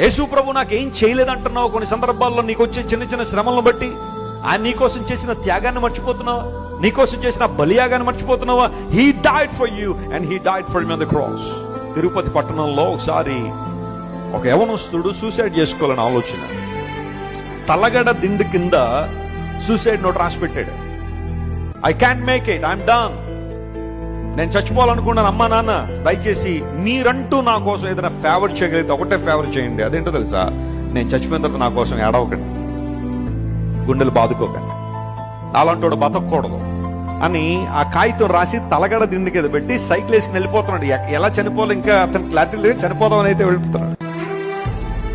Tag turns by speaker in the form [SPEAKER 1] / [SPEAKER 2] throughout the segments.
[SPEAKER 1] యేసు ప్రభు నాకేం చేయలేదంటున్నావు? కొన్ని సందర్భాల్లో నీకు వచ్చే చిన్న చిన్న శ్రమలను బట్టి ఆయన నీకోసం చేసిన త్యాగాన్ని మర్చిపోతున్నావా? నీకోసం చేసిన బలియాగాన్ని మర్చిపోతున్నావా? He died for you and he died for me the cross Tirupati పట్టణంలో ఒకసారి ఒక యవనస్తుడు సూసైడ్ చేసుకోవాలని ఆలోచన. తలగడ దిండు కింద సూసైడ్ నోట్ రాసి పెట్టాడు I can make it I'm done నేను చచ్చిపోవాలనుకున్నాను అమ్మా నాన్న దయచేసి మీరంటూ నా కోసం ఏదైనా ఫేవర్ చేయగలిగితే ఒకటే ఫేవర్ చేయండి. అదేంటో తెలుసా? నేను చచ్చిపోయిన తర్వాత నా కోసం ఏడవకండి. గుండెలు బాదుకోకండి. అలాంటి బతకూడదు అని ఆ కాగితం రాసి తలగడ దిండు కింద పెట్టి సైకిల్ వేసుకుని వెళ్ళిపోతున్నాడు. ఎలా చనిపోవాలి? ఇంకా అతను క్లారిటీ లేదు. చనిపోదామని అయితే వెళ్ళిపోతున్నాడు.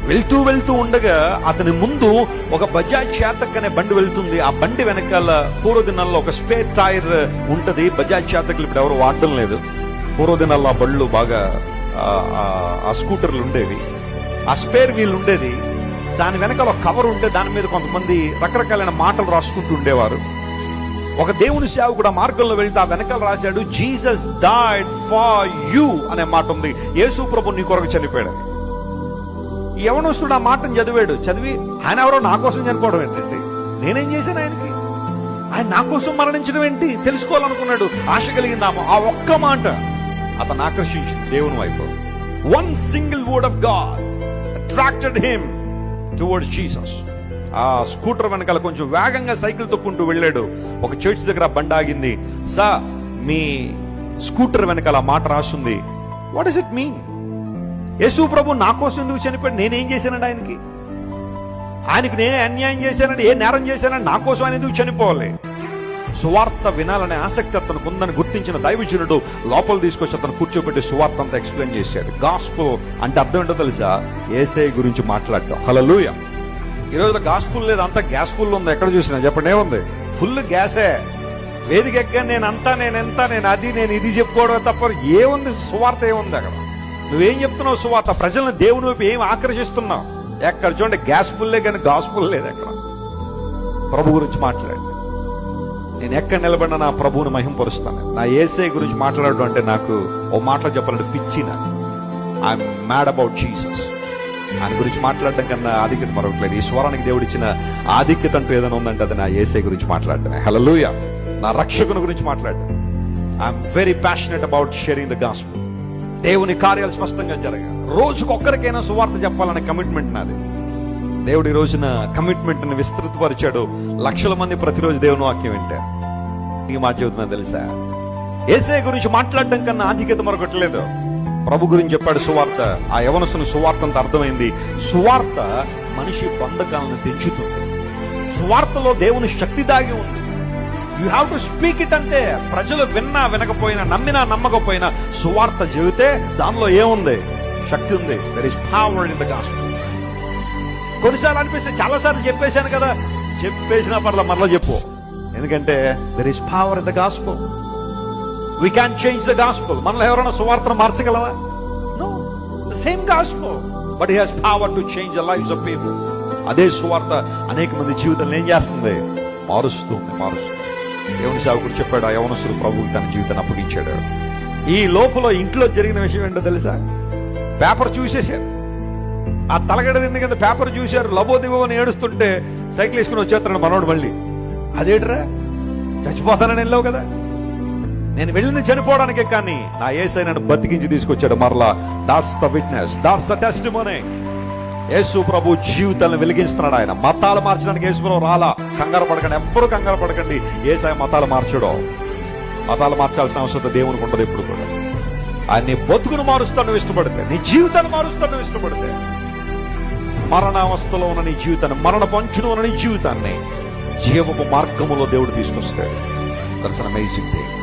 [SPEAKER 1] వెళ్తూ వెళ్తూ ఉండగా అతని ముందు ఒక బజాజ్ చేతక్ అనే బండి వెళ్తుంది. ఆ బండి వెనకాల పూర్వ దినాల్లో ఒక స్పేర్ టైర్ ఉంటది. బజాజ్ చేతకులు ఇప్పుడు ఎవరు వాడడం లేదు. పూర్వ దినాల్లో ఆ బళ్ళు బాగా ఆ, స్కూటర్లు ఉండేవి. ఆ స్పేర్ వీల్ ఉండేది. దాని వెనకాల ఒక కవర్ ఉంటే దాని మీద కొంతమంది రకరకాలైన మాటలు రాసుకుంటూ ఉండేవారు. ఒక దేవుని సేవకుడు ఆ మార్గంలో వెళ్తే ఆ వెనకాల రాశాడు జీసస్ డైడ్ ఫర్ యూ అనే మాట ఉంది. యేసు ప్రభు నీ కొరకు చనిపోయాడు. యవనస్తుడు ఆ మాటను చదివాడు. చదివి ఆయన ఎవరో నా కోసం చనిపోవడం ఏంటంటే నేనేం చేశాను ఆయనకి? ఆయన నా కోసం మరణించడం ఏంటి? తెలుసుకోవాలనుకున్నాడు. ఆశ కలిగిందాము ఆ ఒక్క మాట అతను ఆకర్షించింది దేవుని వైపు. One single word of God attracted him towards Jesus ఆ స్కూటర్ వెనకాల కొంచెం వేగంగా సైకిల్ తొక్కుంటూ వెళ్ళాడు. ఒక చర్చ్ దగ్గర ఆ బండి ఆగింది. సా మీ స్కూటర్ వెనకాల ఆ మాట రాస్తుంది. What is it mean Yesu ప్రభు నా కోసం ఎందుకు చనిపోయాడు? నేనేం చేశానండి ఆయనకి? ఆయనకి నేనే అన్యాయం చేశానండి ఏ నేరం చేశానండి నా కోసం ఆయన ఎందుకు చనిపోవాలి? సువార్త వినాలనే ఆసక్తి అతనికి ఉందని గుర్తించిన దైవజనుడు లోపల తీసుకొచ్చి అతను కూర్చోబెట్టి సువార్త అంతా ఎక్స్ప్లెయిన్ చేశాడు. గాస్పుల్ అంటే అర్థం ఏంటో తెలుసా? ఏసఐ గురించి మాట్లాడటం. హలలుయ ఈ రోజున గాస్పుల్ లేదు అంతా గ్యాస్ ఫుల్ ఉంది. ఎక్కడ చూసినా చెప్పండి ఏముంది? ఫుల్ గ్యాసే వేదిక ఎక్క నేను అంతా నేను ఎంత నేను అది నేను ఇది చెప్పుకోవడం తప్ప ఏముంది? సువార్త ఏముంది అక్కడ? నువ్వేం చెప్తున్నావు సువార్త ప్రజలను దేవుని వైపు ఏం ఆకర్షిస్తున్నావు? ఎక్కడ చూడండి గ్యాస్ ఫుల్లే కానీ గాస్పుల్ లేదు అక్కడ ప్రభు గురించి మాట్లాడండి. నేను ఎక్కడ నిలబడినా నా ప్రభువుని మహింపరుస్తాను. నా ఏసై గురించి మాట్లాడడం అంటే నాకు ఓ మాటలు చెప్పాలంటే పిచ్చి నాకు ఐఎమ్ మ్యాడ్ అబౌట్ జీసస్ ఆయన గురించి మాట్లాడడం కన్నా ఆధిక్యత మరొకలేదు ఈ స్వరానికి దేవుడిచ్చిన ఆధిక్యత అంటూ ఏదైనా ఉందంటే అది నా ఏసై గురించి మాట్లాడటమే. హలలుయ నా రక్షకుని గురించి మాట్లాడటం I'm very passionate about sharing the gospel దేవుని కార్యాలు స్పష్టంగా జరగాలి. రోజుకు ఒక్కరికైనా సువార్త చెప్పాలనే కమిట్మెంట్ నాది. దేవుడు ఈ రోజున కమిట్మెంట్ని విస్తృతపరిచాడు. లక్షల మంది ప్రతిరోజు దేవుని వాక్యం వింటారు. ఈ మాట చెబుతున్నా తెలుసా? ఏసే గురించి మాట్లాడడం కన్నా ఆధిక్యత మరొకటి లేదు. ప్రభు గురించి చెప్పాడు సువార్త. ఆ యవనసును సువార్త అంత అర్థమైంది. సువార్త మనిషి బంధకాలను తెంచుతుంది సువార్తలో దేవుని శక్తి దాగి ఉంది. You have to speak it అంటే ప్రజలు విన్నా వినకపోయినా నమ్మినా నమ్మకపోయినా సువార్త చెబితే దానిలో ఏముంది? శక్తి ఉంది. There is power in the gospel కొన్నిసార్లు అనిపిస్తే చాలా సార్లు చెప్పేశాను కదా. చెప్పేసిన పర్ల మరలా చెప్పు. ఎందుకంటే there is power in the gospel we can change the gospel మనలో ఎవరైనా సువార్తను మార్చగలవా? No the same gospel but he has power to change the lives of people అదే సువార్త అనేక మంది జీవితాలను ఏం చేస్తుంది? మారుస్తుంది మారుస్తుంది దేవుని సేవకుడు చెప్పాడు ఆ యవనస్తుడు ప్రభువు తన జీవితాన్ని అప్పగించాడు. ఈ లోపల ఇంట్లో జరిగిన విషయం ఏంటో తెలుసా? పేపర్ చూసేశారు. ఆ తలగడ తిండి కింద పేపర్ చూశారు. లబో అని ఏడుస్తుంటే సైకిల్ వేసుకుని వచ్చేస్తాడు మనోడు మళ్ళీ. అదేట్రా? చచ్చిపోతానని వెళ్ళావు కదా? నేను వెళ్ళింది చనిపోవడానికే కానీ నా ఏసై నన్ను బతికించి తీసుకొచ్చాడు. మరలా that's the witness that's the test Yesu ప్రభు జీవితాలను వెలిగిస్తున్నాడు ఆయన. మతాలు మార్చడానికి యేసు ప్రభు రాలా. కంగారు పడకండి ఎవ్వరూ కంగారు పడకండి. ఏసాయ మతాలు మార్చడో? మతాలు మార్చాల్సిన అవసరం దేవునికి ఉండదు ఎప్పుడు కూడా. ఆయన నీ బతుకును మారుస్తాను ఇష్టపడితే. నీ జీవితాన్ని మారుస్తాను ఇష్టపడితే. మరణావస్థలో ఉన్న నీ జీవితాన్ని మరణ పంచును ఉన్న నీ జీవితాన్ని జీవపు మార్గములో దేవుడు తీసుకొస్తాడు దర్శనం అమేజింగ్ థింగ్